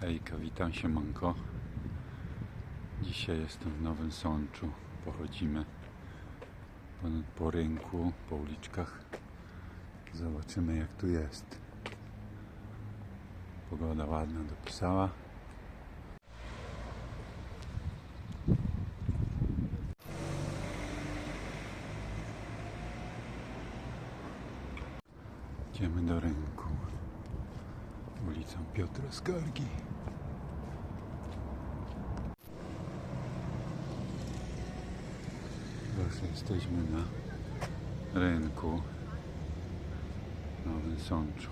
Hejka, witam się Manko. Dzisiaj jestem w Nowym Sączu. Pochodzimy po, po rynku, po uliczkach. Zobaczymy jak tu jest. Pogoda ładna dopisała. Idziemy do rynku. Ulicą Piotra Skargi. Właśnie jesteśmy na rynku Nowym Sączu.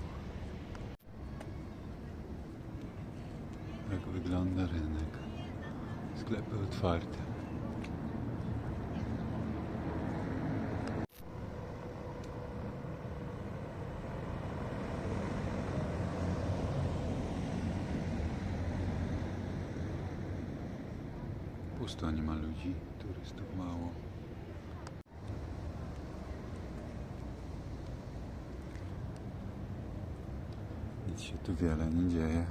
Jak wygląda rynek? Sklepy otwarte. Ludzi, turystów mało. Nic się tu wiele nie dzieje.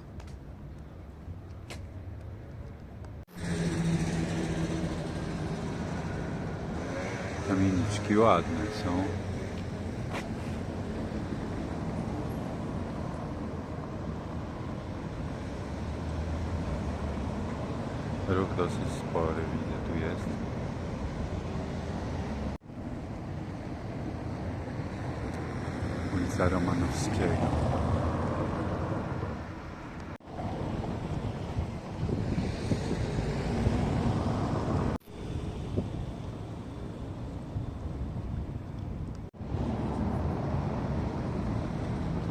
Kamieniczki ładne są. Ruch dosyć spory, jest. Ulica Romanowskiego.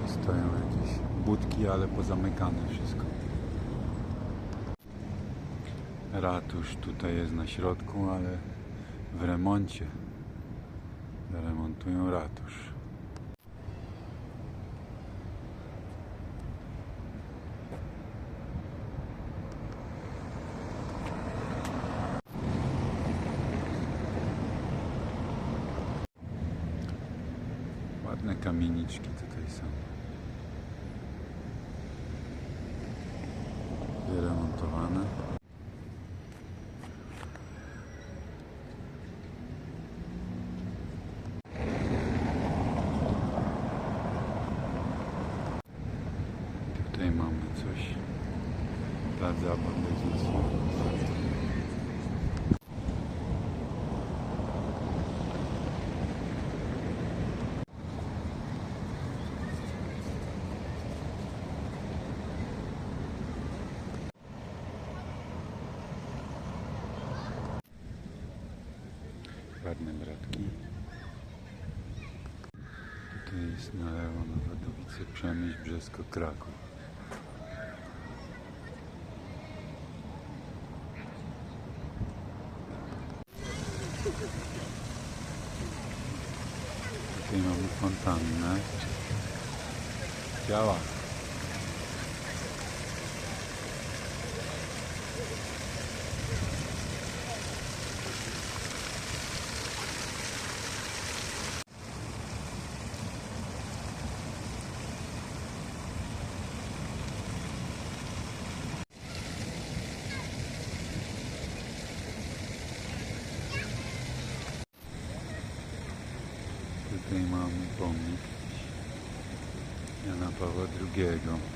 Stoją jakieś budki, ale pozamykane wszystko. Ratusz tutaj jest na środku, ale w remoncie. Remontują ratusz. Ładne kamieniczki tutaj są. Wyremontowane. Tutaj mamy coś. Plac zabaw. Ładne bratki. Tutaj jest na lewo na Wadowice, Przemyśl, Brzesko, Kraków. Tutaj mamy fontannę. Działa. gig.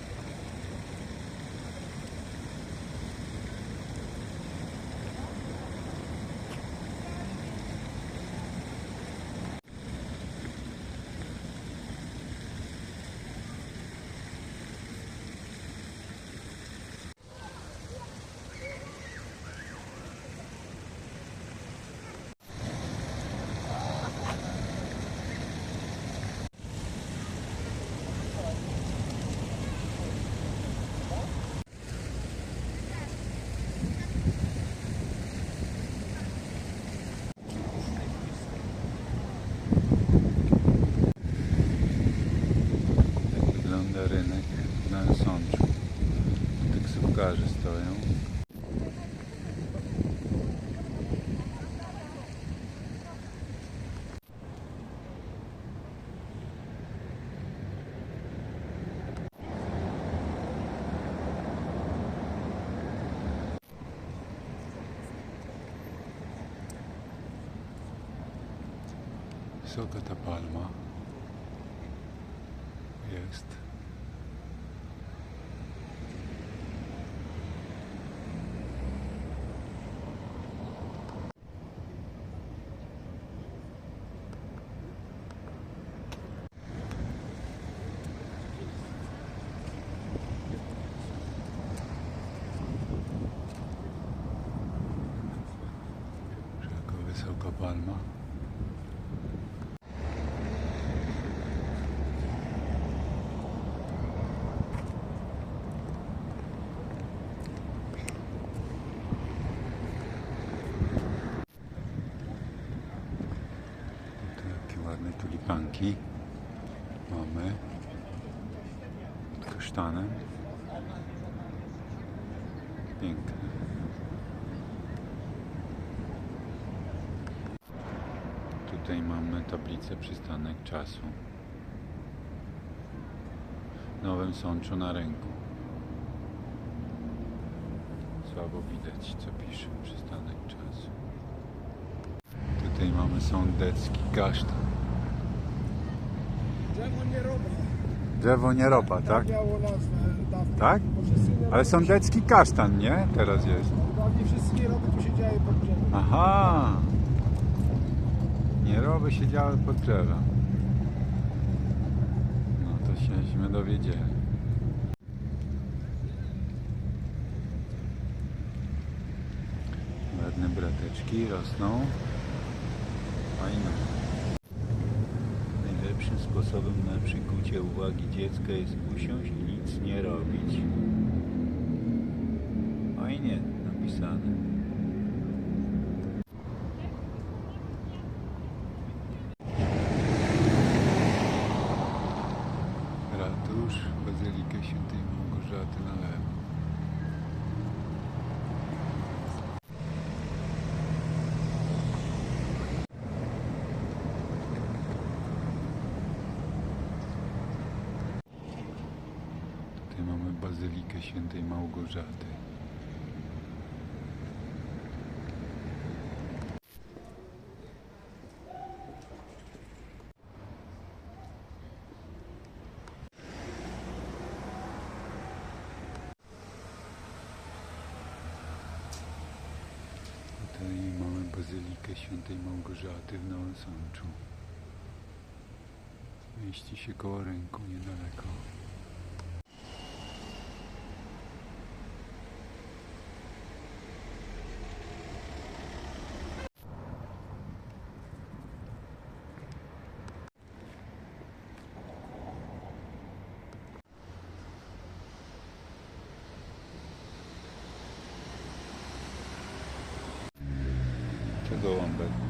Palma. Tu jakie ładne tulipanki mamy kasztanem. Piękne. Tutaj mamy tablicę przystanek czasu. W Nowym Sączu na ręku. Słabo widać co pisze przystanek czasu. Tutaj mamy sądecki kasztan. Drzewo nie robi. Drzewo nie ropa, tak? Tak? Nie Ale sądecki kasztan, nie? Teraz jest. Dawniej wszyscy nie robią, tu się dzieje pod drzewem. Aha! Nieroby siedziały pod drzewem. No to śieśmy dowiedzieli. Ładne brateczki rosną. Fajne. Najlepszym sposobem na przykucie uwagi dziecka jest usiąść i nic nie robić. Fajnie napisane. Ratusz, Bazylikę Świętej Małgorzaty na lewo. Tutaj mamy Bazylikę Świętej Małgorzaty. Tutaj mamy Bazylikę Małgorzaty w Nowym Sączu. Mieści się koło rynku niedaleko. Czego łąbek?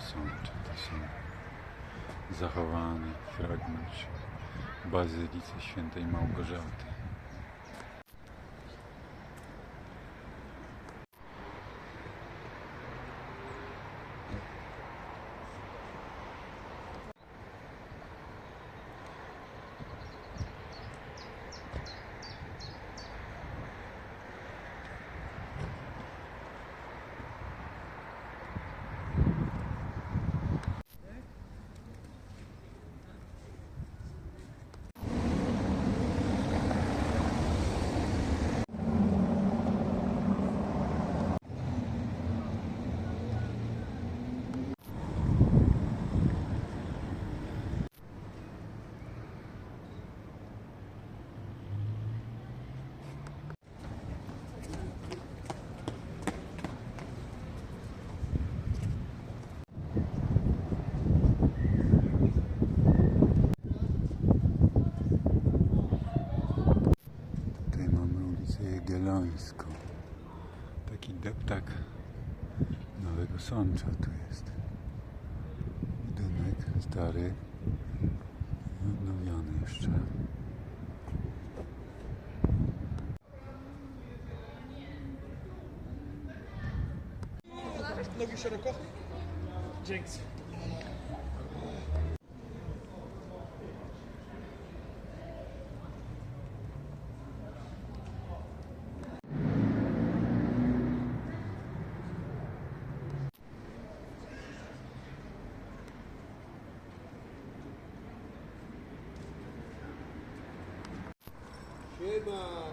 Nowego Sącza to są zachowany fragment Bazylicy Świętej Małgorzaty. Taki deptak Nowego Sącza tu jest. Budynek stary, odnowiony jeszcze. Nogi szeroko? Dzięki. Lima.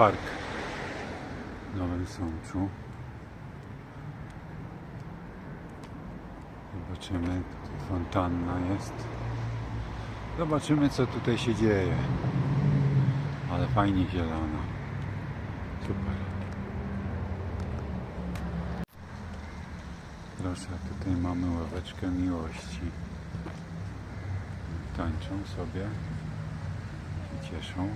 Park w Nowym Sączu. Zobaczymy, fontanna jest. Zobaczymy, co tutaj się dzieje. Ale fajnie zielona. Super. Proszę, tutaj mamy ławeczkę miłości. Tańczą sobie. się Cieszą.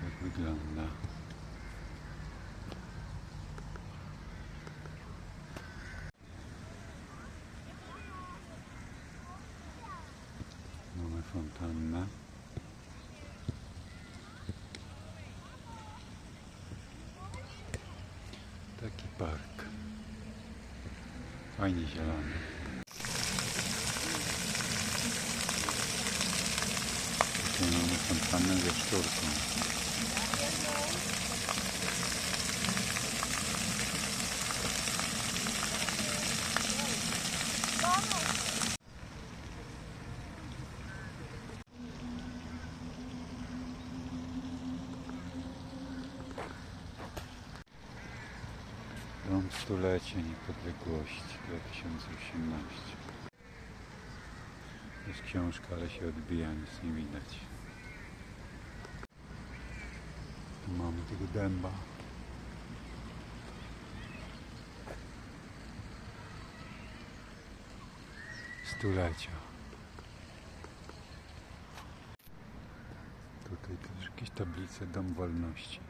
Tak wygląda. Mamy fontannę. Taki park. Fajnie zielony. Tutaj mamy fontannę ze szczurką. Dom stulecia niepodległości 2018. Jest książka, ale się odbija, nic nie widać. Tu mamy tego dęba. Stulecia. Tutaj też jakieś tablice Dom Wolności.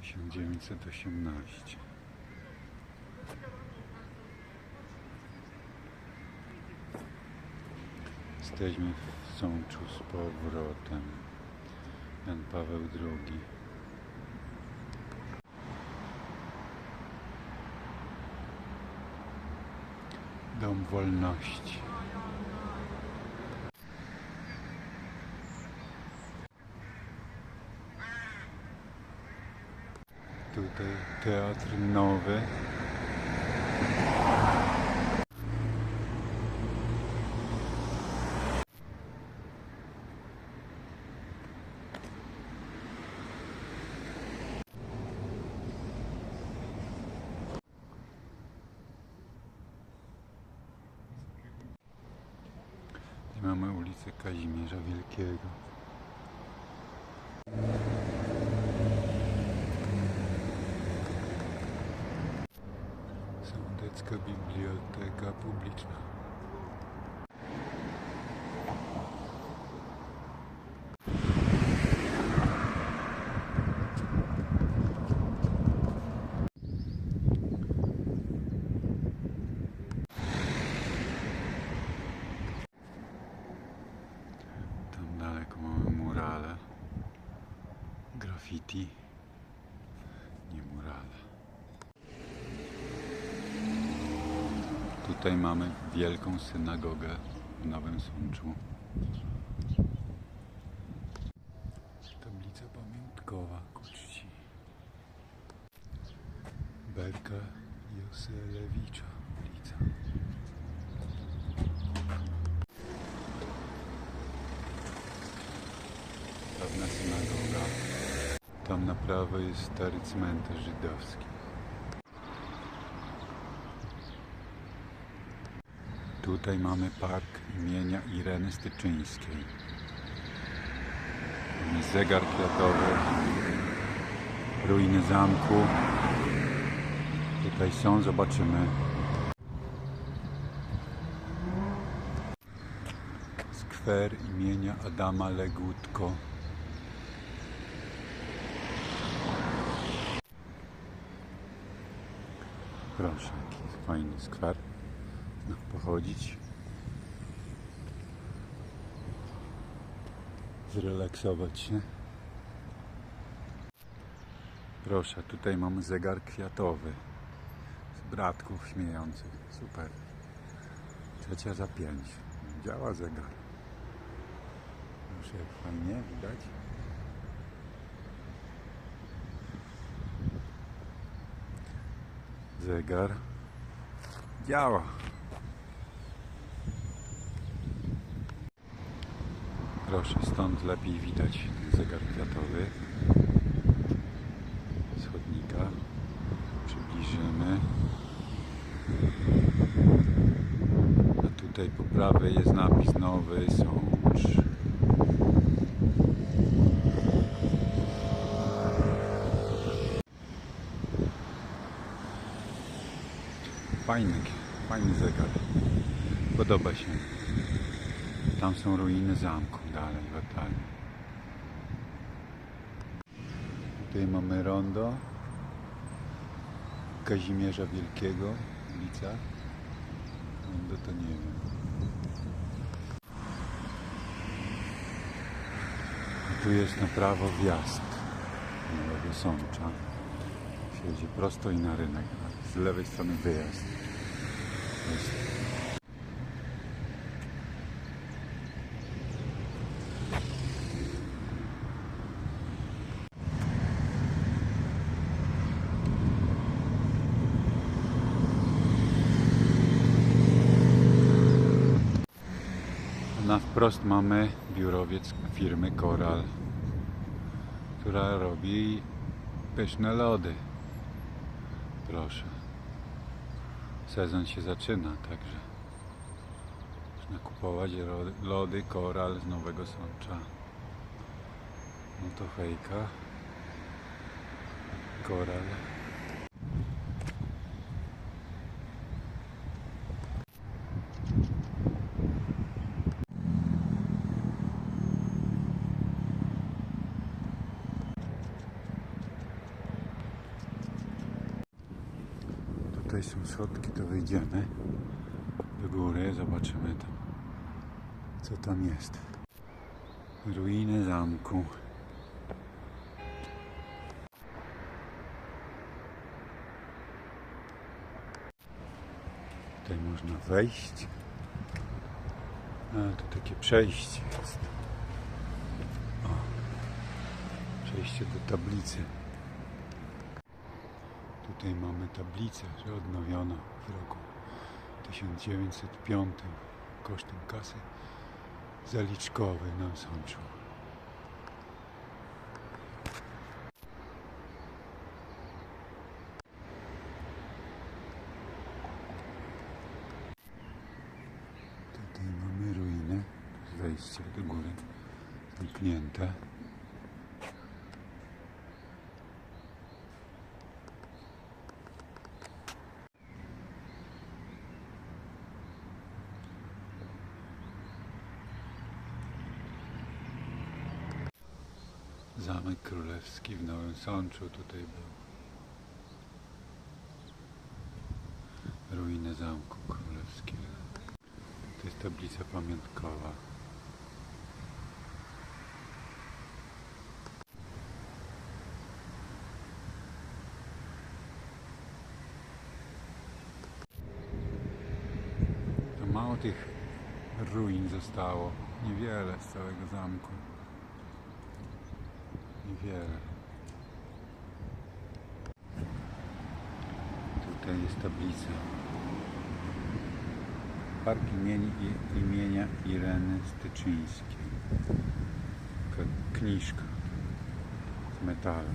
1918. Jesteśmy w Sączu z powrotem. Jan Paweł II. Dom Wolności. Tutaj teatr nowy. Ulicę Kazimierza Wielkiego. Sądecka Biblioteka Publiczna. Graffiti, nie murale. Tutaj mamy wielką synagogę w Nowym Sączu. Tablica pamiątkowa ku czci Berka Joselewicza ulica. Dawna synagoga. Tam na prawo jest stary cmentarz żydowski. Tutaj mamy park imienia Ireny Styczyńskiej. Mamy zegar kwiatowy, ruiny zamku. Tutaj są, zobaczymy. Skwer imienia Adama Legutko. Proszę, jaki fajny skwer. No, pochodzić. Zrelaksować się. Proszę, tutaj mamy zegar kwiatowy. Z bratków śmiejących. Super. Trzecia za pięć. Działa zegar. Proszę, jak fajnie widać. Zegar działa. Proszę, stąd lepiej widać ten zegar kwiatowy. Z chodnika. Przybliżymy. A tutaj po prawej jest napis Nowy Sącz. Fajny, fajny zegar. Podoba się. Tam są ruiny zamku dalej w. Tutaj mamy rondo Kazimierza Wielkiego, ulica. Rondo to nie wiem. Tu jest na prawo wjazd Nowego Sącza. Siedzi prosto i na rynek. a Z lewej strony wyjazd. Na wprost mamy biurowiec firmy Koral, która robi pyszne lody. Proszę. Sezon się zaczyna, także można kupować lody Koral z Nowego Sącza. No to fejka. Koral. Tutaj są schodki, to wyjdziemy do góry, zobaczymy tam, co tam jest. Ruiny zamku. Tutaj można wejść. A, takie przejście jest. O, przejście do tablicy. Tutaj mamy tablicę, że odnowiono w roku 1905 kosztem kasy zaliczkowej na Sączu. Tutaj mamy jest wejście do góry, zamknięte. Zamek Królewski w Nowym Sączu tutaj był. Ruiny Zamku Królewskiego. To jest tablica pamiątkowa. To mało tych ruin zostało. Niewiele z całego zamku. Niewiele. Tutaj jest tablica. Park imieni, imienia Ireny Styczyńskiej. Kniżka z metalu.